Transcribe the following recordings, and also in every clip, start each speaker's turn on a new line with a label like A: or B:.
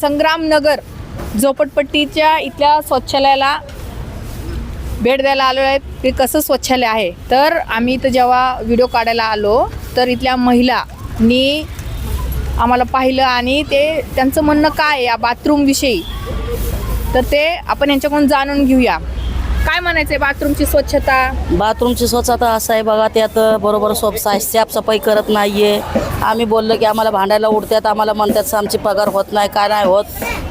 A: संग्रामनगर झोपटपट्टीच्या इथल्या शौचालयाला भेट द्यायला आलो आहेत ते कसं स्वच्छालय आहे? तर आम्ही इथं जेव्हा व्हिडिओ काढायला आलो तर इथल्या महिलांनी आम्हाला पाहिलं आणि ते त्यांचं म्हणणं काय आहे या बाथरूमविषयी तर ते आपण यांच्याकडून जाणून घेऊया. काय म्हणायचं आहे बाथरूमची स्वच्छता?
B: बाथरूमची स्वच्छता असं आहे बघा त्यात बरोबर सोप साफसफाई करत नाहीये. आम्ही बोललो की आम्हाला भांडायला उडतात आम्हाला म्हणतात आमची पगार होत नाही काय नाही होत.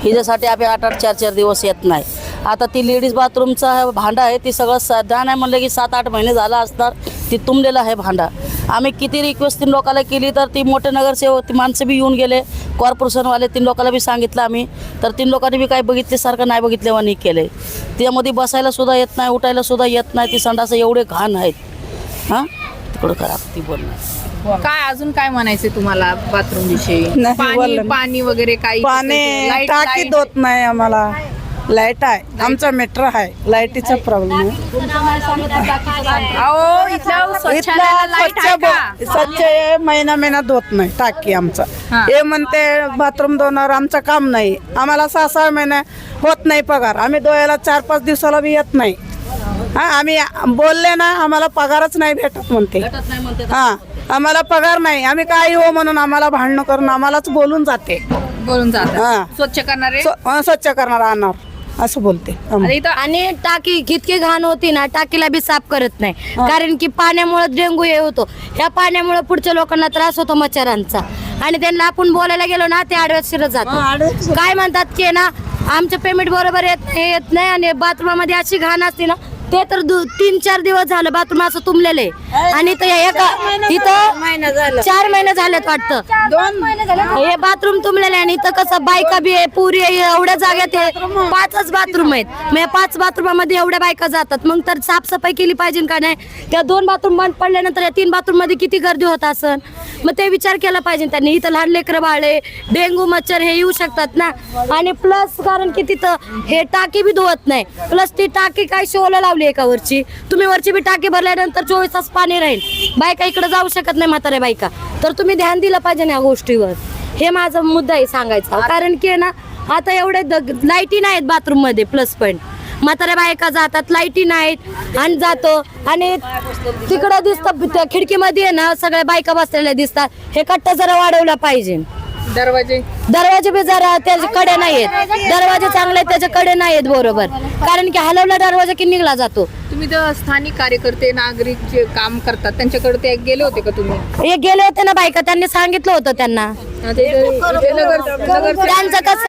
B: हिच्यासाठी आम्ही आठ आठ चार चार दिवस येत नाही. आता ती लेडीज बाथरूमचा भांडा आहे ती सगळं सध्या नाही म्हणलं की सात आठ महिने झाला असणार ती तुंबलेलं आहे भांडा. आम्ही किती रिक्वेस्ट तीन लोकाला केली तर ती मोठे नगरसेवक ती माणसं बी येऊन गेले. कॉर्पोरेशनवाले तीन लोकाला बी सांगितलं आम्ही. तर तीन लोकांनी बी काही बघितल्यासारखं नाही बघितल्यावानी केलं त्यामध्ये बसायला सुद्धा येत नाही उठायला सुद्धा येत नाही ती संडासं एवढे घाण आहेत. हां? तिकडं करा ती बोलणार.
A: काय अजून काय म्हणायचंय तुम्हाला बाथरूम विषयी?
C: नाही,
A: पाणी वगैरे काही
C: पाणी
A: लाईट-
C: टाकी
A: लाईट-
C: दोत नाही आम्हाला. लाइट आहे. आमचा मीटर आहे. लाईटीचा प्रॉब्लेम आहे.
A: अहो इथलं शौचालयाला
C: इथला
A: लाइट
C: स्वच्छ
A: आहे का?
C: ब- स्वच्छ हे महिना महिना धुत नाही टाकी आमचा.
A: हा.
C: हे म्हणते बाथरूम धुणार आमचं काम नाही. आम्हाला सहा सहा महिने होत नाही पगार. आम्ही दोयाला चार पाच दिवसाला बी येत नाही. हा आम्ही बोलले ना आम्हाला पगारच नाही भेटत म्हणते. हा. आम्हाला पगार नाही. आम्ही काही हो म्हणून आम्हाला भांडणं करून आम्हालाच बोलून जाते.
A: बोलून जातात
C: हा.
A: स्वच्छ करणारे?
C: स्व- अं, स्वच्छ करणार आणणार असं बोलते.
A: आता इथं
D: आणि टाकी कितकी घाण होती ना टाकीला बी साफ करत नाही. कारण की पाण्यामुळे डेंगू हे होतो. ह्या पाण्यामुळे पुढच्या लोकांना त्रास होतो मच्छरांचा. आणि त्यांना आपण बोलायला गेलो ना ते आडव्यात शिरत जातो काय म्हणतात की ना आमचं पेमेंट बरोबर येत नाही येत नाही. आणि बाथरूममध्ये अशी घाण असते ना ते तर तीन चार दिवस झालं बाथरूम असं तुंबलेलं आणि इथं एका इथं चार महिने झालेत वाटतं.
C: दोन
D: हे बाथरूम तुंबलेले आणि इथं कसं बायका बी आहे पुरी आहे एवढ्या जाग्यात आहे. पाचच बाथरूम आहेत. मग या पाच बाथरूमामध्ये एवढ्या बायका जातात. मग तर साफसफाई केली पाहिजे का नाही? त्या दोन बाथरूम बंद पडल्यानंतर या तीन बाथरूममध्ये किती गर्दी होत असन? मग ते विचार केला पाहिजे त्यांनी. इथं लहान लेकरं बाळे डेंगू मच्छर हे येऊ शकतात ना. आणि प्लस कारण की तिथं हे टाकी बी धुवत नाही. प्लस ती टाकी काय शोला लावली एका वरची? तुम्ही वरची बी टाकी भरल्यानंतर चोवीस तास पाणी राहील. बायका इकडे जाऊ शकत नाही म्हाताऱ्या बायका. तर तुम्ही ध्यान दिलं पाहिजे ना या गोष्टीवर. हे माझा मुद्दा आहे सांगायचा. कारण की आहे ना आता एवढे लाईटी नाहीत बाथरूममध्ये प्लस पॉईंट म्हाताऱ्या बायका जातात लाईटी नाहीत आणि जातो. आणि तिकडं दिसतं खिडकीमध्ये आहे ना सगळ्या बायका बसलेल्या दिसतात. हे कट्टा जरा वाढवला पाहिजे.
A: दरवाजे?
D: दरवाजे बी जरा त्याच्या कडे नाहीयेत. दरवाजे चांगले त्याच्या कडे नाहीयेत बरोबर. कारण की हलवला दरवाजा की निघला जातो.
A: तुम्ही तर स्थानिक कार्यकर्ते नागरिक जे काम करतात त्यांच्याकडे ते गेले होते का तुम्ही?
D: हे गेले होते ना बायका त्यांनी सांगितलं होतं त्यांना. त्यांचं कसं